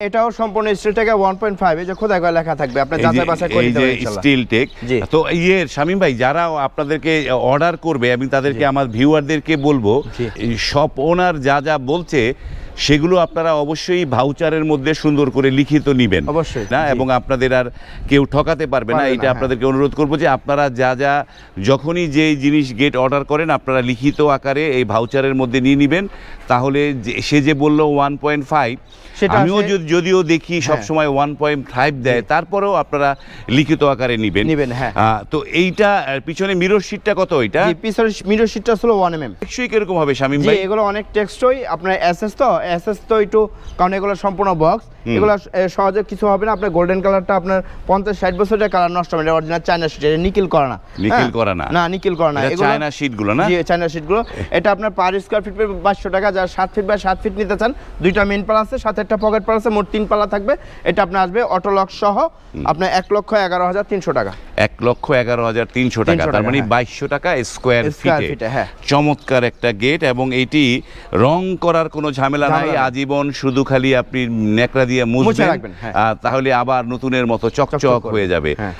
এটাও সম্পূর্ণ still point five এই যে খোদাই করে লেখা থাকবে আপনি যাচাই বাছাই করে দিতে ইনশাল্লাহ। Steel tech. তো ইয়ে শামিম ভাই যারা আপনাদেরকে অর্ডার করবে আমি তাদেরকে আমার ভিউয়ারদেরকে বলব শপ ওনার যা যা বলছে সেগুলো আপনারা অবশ্যই ভাউচারের মধ্যে সুন্দর করে লিখিত নিবেন। অবশ্যই, না? এবং আপনাদের আর কেউ ঠকাতে পারবে না। এটা হ্যাঁ। আপনাদেরকে অনুরোধ করব যে আপনারা যা যা যখনই যে জিনিস গেট অর্ডার করেন আপনারা লিখিত আকারে এই ভাউচারের মধ্যে নিয়ে নিবেন। তাহলে যে- সে যে বলল ওয়ান পয়েন্ট ফাইভ সেটা আমিও যদিও দেখি হ্যাঁ। ওয়ান পয়েন্ট ফাইভ দেয় তারপরেও আপনারা লিখিত আকারে নিবেন। নিবেন, হ্যাঁ। তো এইটা পিছনে মিরর শিটটা কত এটা? জি পিছনের মিরর শিটটা ছিল ওয়ান এম এম টেকসই কীরকম হবে শামীম জি ভাই? এগুলো অনেক টেক্সটই আপনার এসএস তো এসএস তো একটু কারণ এগুলো সম্পূর্ণ বক্স এগুলো সহজে কিছু হবে না। আপনার গোল্ডেন কালারটা আপনার পঞ্চাশ ষাট বছরের কালার নষ্ট হবে অরিজিনাল চায়না শিট নিকেল করা না। নিকেল হ্যাঁ? করা না। না নিকেল করা না। এটা চায়না শিটগুলো না? জি চায়না শিটগুলো এটা আপনার পার স্কোয়ার ফিট বাইশশো টাকা। যার সাত ফিট বাই সাত ফিট নিতে চান দুইটা মেন পালা আছে সাথে একটা পকেট পালা আছে মোট তিন পালা থাকবে। এটা আপনার আসবে অটো লক সহ আপনার এক লক্ষ এগারো হাজার তিনশো টাকা। এক লক্ষ এগারো হাজার তিনশো টাকা। তার মানে বাইশশো টাকা স্কোয়ার ফিটে হ্যাঁ। চমৎকার একটা গেট এবং এটি রং করার কোনো ঝামেলা নাই। আজীবন শুধু খালি আপনি নেকড়া দিয়ে মুছবেন হ্যাঁ। তাহলে আবার নতুনের মতো চকচক চকচক হয়ে যাবে হ্যাঁ।